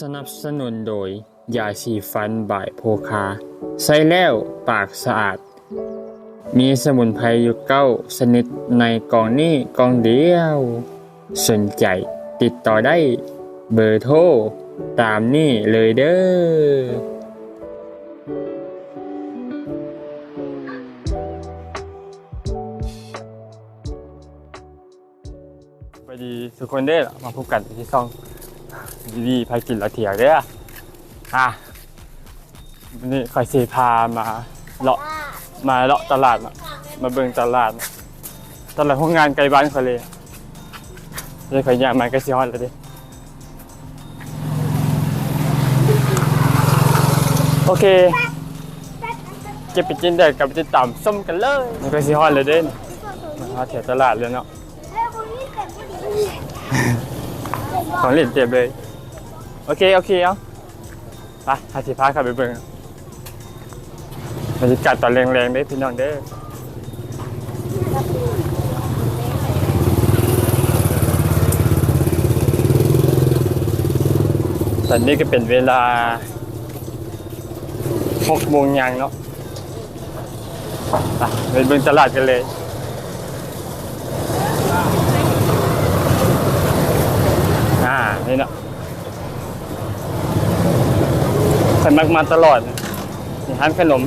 สนับสนุนโดยยาสีฟันบ่ายโพคา ใช้แล้วปากสะอาด มีสมุนไพรอยู่เก้าชนิดในกองนี้กองเดียว สนใจติดต่อได้เบอร์โทรตามนี่เลยเด้อไปดีทุกคนเด้อมาพบกันที่ช่อง ดีๆพายกินละเถียงเด้ออะวันนี้คอยเสพามาเลาะมาเลาะตลาดมามาเบิ่งตลาดมาตลาดพวกงานไกลบ้านเขาเลยเดี๋ยวขอยอยากมาใกล้ซิฮอนแล้วเดิโอเคเก็บไปกินเด็กกับไปกินต่ำส้มกันเลยมันก็ซิฮอนเลยเด้นมาแถวตลาดเลยเนาะของเล่นเจ็บเลย โอเค โอเคเอาไปหาสิพาขับไปเบิ่งบรรยากาศตอนแรงๆเด้พี่น้องเด้อตอนนี้ก็เป็นเวลา6โมงยังเนาะไปไปเบิ่งตลาดกันเลยอ่านี่เนาะ ฉันมักมาตลอดนี่ร้านขนม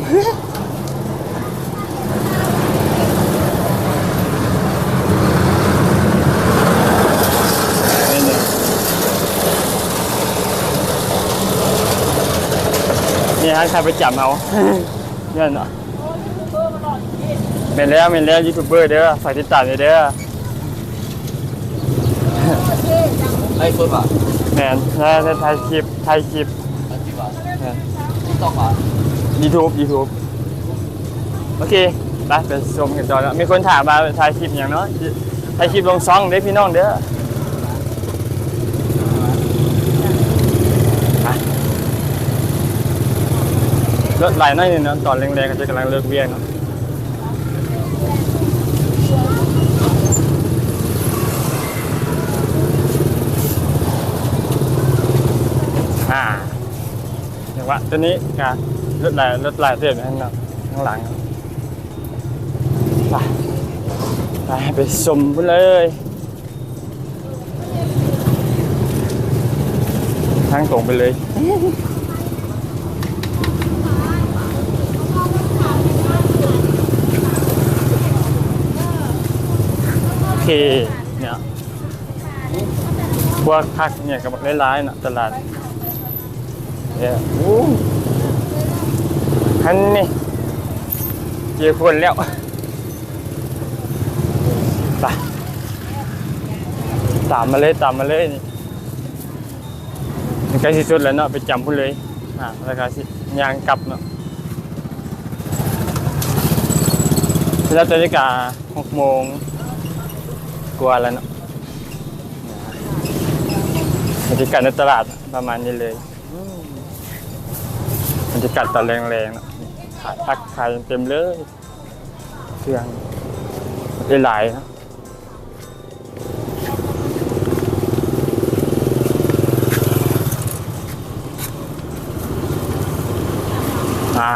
นี่นี่นี่ฮะใครไปจับเอาเนี่ยเนาะเป็นแล้วเป็นแล้วยูทูบเบอร์เด้อฝากติดตามด้วยเด้อไอ้เฟิร์สอะแมนแล้วถ่ายคลิปถ่ายคลิปอันที่ว่าแมน ติ๊กต็อกอะ YouTube YouTube โอเคไปไปชมกันต่อแล้วมีคนถามมาถ่ายคลิปอย่างเนาะถ่ายคลิปลงซองเด้อพี่น้องเด้อรถไหลหน่อยนึงเนาะตอนแรงๆก็จะกำลังเลิกเวียนเนาะ ว่าตัวนี้กะรถไหลรถไหลเสียบนั่นเนาะข้างหลังไปไปไปชมไปเลยทางตรงไปเลยโอเคเนี่ยพวกพักเนี่ยกับร้ายๆนะตลาด เนี่ยอ้ฮันนี่เจอคนแล้วไปตามมาเลยตามมาเลยนี่ใกล้ที่สุดแล้วเนาะไปจำพุ่นเลยอ่าแล้วก็สิยางกลับเนาะแล้วตอนนี้กาหกโมงกลัวแล้วเนาะบรรยากาศในตลาดประมาณนี้เลย มบรรยากาศตอนแรงๆเนาะขายพักขายเต็มเลยเครื่องหลายๆนะอ่า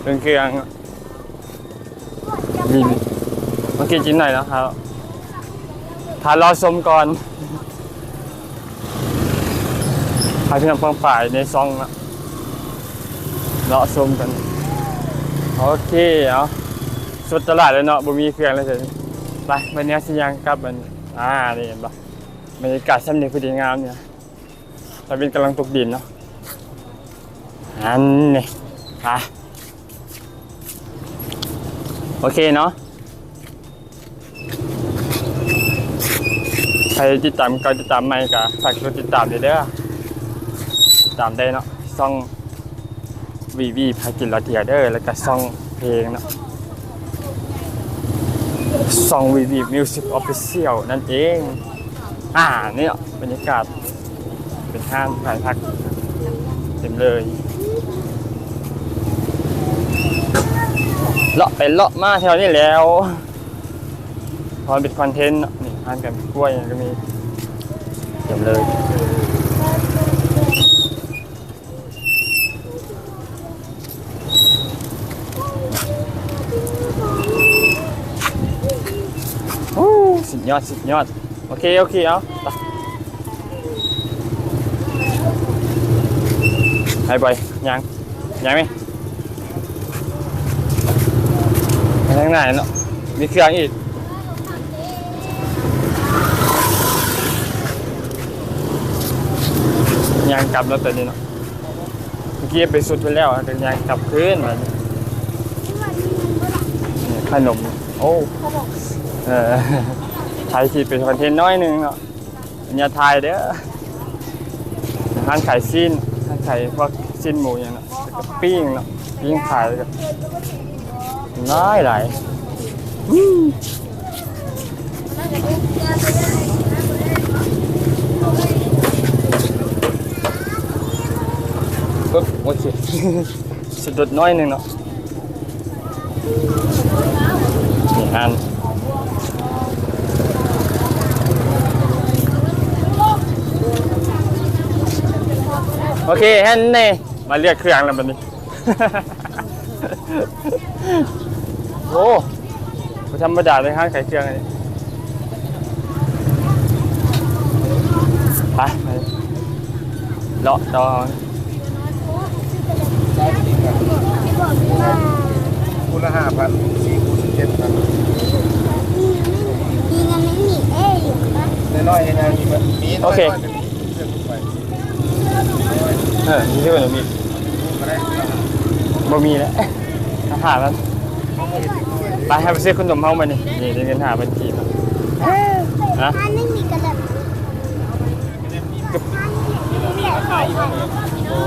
เครื่องเครื่องบินเมื่อกี้จิ้นหน่อยนะครับพารอชมก่อนพาพี่น้องฟังฝ่ายในซองนะ รอชมกัน โอเคเอาสุดตลาดเลยเนาะบ่มีเครื่องเลยเสร็จไปวันนี้สิยังกลับมันอ่านี่เห็นปะบรรยากาศซ้ำนี่คือดีงามเนี่ยตะวินกำลังตกดินเนาะอันนี้ไปโอเคเนาะใครติดตามก็ติดตามไม่ก็ฝากกดติดตามด้เด้อติดตามได้เนาะซ่อง วีวีพากินลาเทียเด้อแล้วก็ซองเพลงเนาะซองวีวีมิวสิกออฟฟิเชียลนั่นเอง อ่าเนี่ยบรรยากาศเป็นห้างถ่ายพักเต็มเลยเลาะไปเลาะมาแถวนี้แล้วพอเป็นคอนเทนต์นี่ทานกันกล้วยก็มีเต็มเลย ยอดสุดยอด โอเค โอเค เอาไปไปยังยังไหมไปทางไหนเนาะมีเครื่องอีกยางกลับแล้วแต่นี้เนาะเมื่อกี้ไปสุดไปแล้วแต่ยางกลับคืนมานี่ขนม โอ้เออ ถ่ายคลิปเป็นคอนเทนต์น้อยหนึงเนาะอย่าถ่ายเด้อร้านขายซีนร้านขายพวกซีนหมูอย่างเนาะแล้วก็ปิ้งเนาะปิ้งขายแล้วก็หลายหลายปึ๊บโอเคสะดุดน้อยหนึงเนาะนี่อัน โอเคฮันเน่มาเรียกเครื่องแล้วบัดนี้ โอ้บ่ธรรมดาเลยฮะไข่เครื่องอันนี้ไปไปเลาะต่อคูละห้าพันสี่คูณเจ็ดพันมีเงินไม่มีเอ้ยอยู่ปะน้อยๆนะมีมันมีน้อยๆจะมีเพื่อนไป เออนี่ที่เป็นมีมาได้บ่มีแล้วหาแล้วไปให้ไปซื้อขนมเฮามานี่นี่ได้เงินหาบัญชีมาฮะถ้าไม่มีกระดับ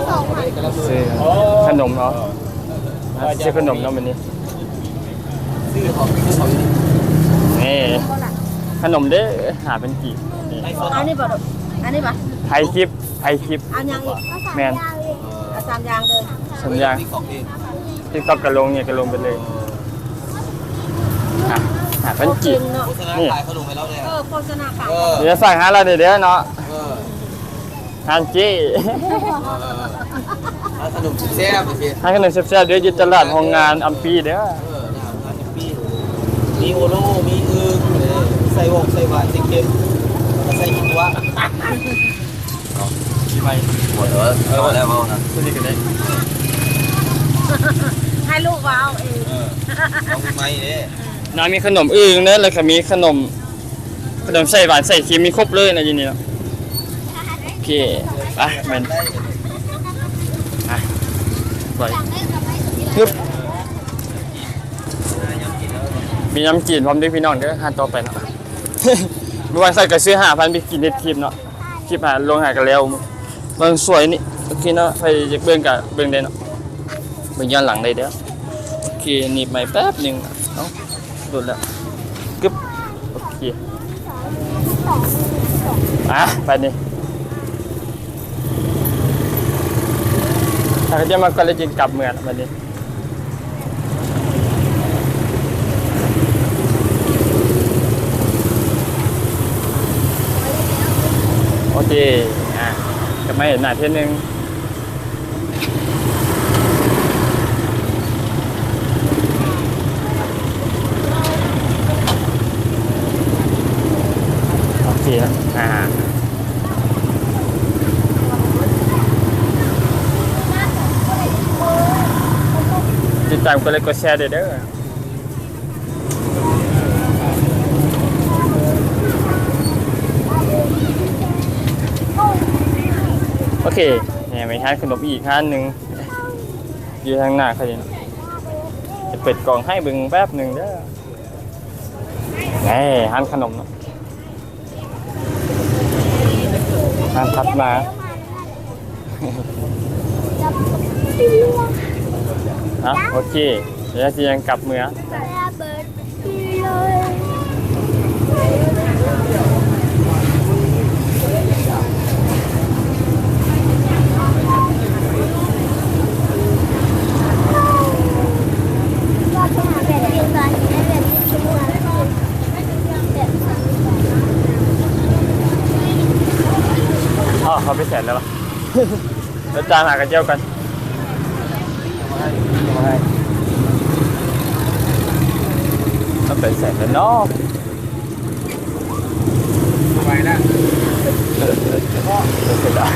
สองพันซื้อขนมเนาะซื้อขนมเนาะวันนี้ซื้อของซื้อของอยู่นี่นี่ขนมเด้อหาเป็นกี่นี่ไอโฟนอันนี้ป่ะลูกอันนี้ป่ะไทยคลิปไทยคลิปอันยังอีก แมนอาสามยางเลยสัญญาติ๊กต็อกเองติ๊กต็อกกระลงเนี่ยกระลงไปเลยอะหาเป็นโอเคกี่เนาะโฆษณาขายเขาลงไปแล้วเนี่ยเออโฆษณาขายเออเดี๋ยวสั่งหาเราเดี๋ยวเด้อเนาะเออทานจี้ร้านขนมแซ่บๆสิให้ขนมแซ่บๆเดี๋ยวอยู่ตลาดโรงงานอัมปีเด้อเออนะครับร้านแฮปปี้มีโอโลมีอึงใส่วงใส่หวานใส่เค็มแล้วใส่กินวะ ไปหมดแล้วเออแล้วเอานะคุณดีกันได้ให้ลูกว้าวเองเออเอาไม่เด้น้ามีขนมอื่นนะแล้วก็มีขนม ขนมใส่หวานใส่เค็มมีครบเลยนะยินนี่เนาะโอเคไปมันไปไปฮึบมีน้ำจีนพร้อมด้วยพี่น้องเด้อหาต่อไปเนาะเมื่อวานใส่กระซื้อหาพันไปกินเน็ตคลิปเนาะคลิปหาลงหากันแล้ว มันสวยนี่โอเคเนาะไปจะเบิ่งกับเบิ่งได้เนาะเบิ่งย้อนหลังได้เด้อโอเคหนีบใหม่แป๊บหนึงเอ้าหลุดแล้วกึบโอเคอะไปนี่ถ้าจะมาก็เลยจึงกลับเมืองวันนี้โอเค จะไม่เห็นหน้าทีนึงโอเคนะอ่าติดตามกดไลค์กดแชร์ด้เด้อ โอเคเนี่ยมีทานขนมอีกท่านหนึ่งอยู่ทางหน้าเขาเนี่ยจะเปิดกล่องให้เบึงแป๊บหนึ่งเด้อนี่ทานขนมเนาะทานทัดมาฮะโอเคเดี๋ยวจะยังกลับเมือง ระเบิดเลย ว่าจะหาแบบเดียวกันและแบบที่ชุดนั้นแบบ อ๋อเขาไปแสนแล้ว ปะแล้วจานหากระเจียวกันต้องไปแสนแล้วเนาะไหวแล้วเสียดาย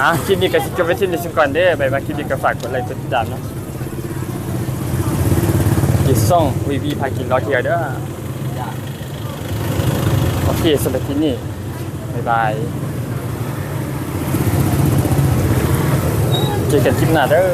อะคลิปนี้ก็สิจบไว้ที่นี่ก่อนเด้อไปว่าคลิปนี้ก็ฝากกดไลค์กดติดตามเนาะอีกซ่องวีวีพากินรอเที่ยวเด้อ โอเคสำหรับที่นี่ บ๊ายบายเจอกันคลิปหน้าเด้อ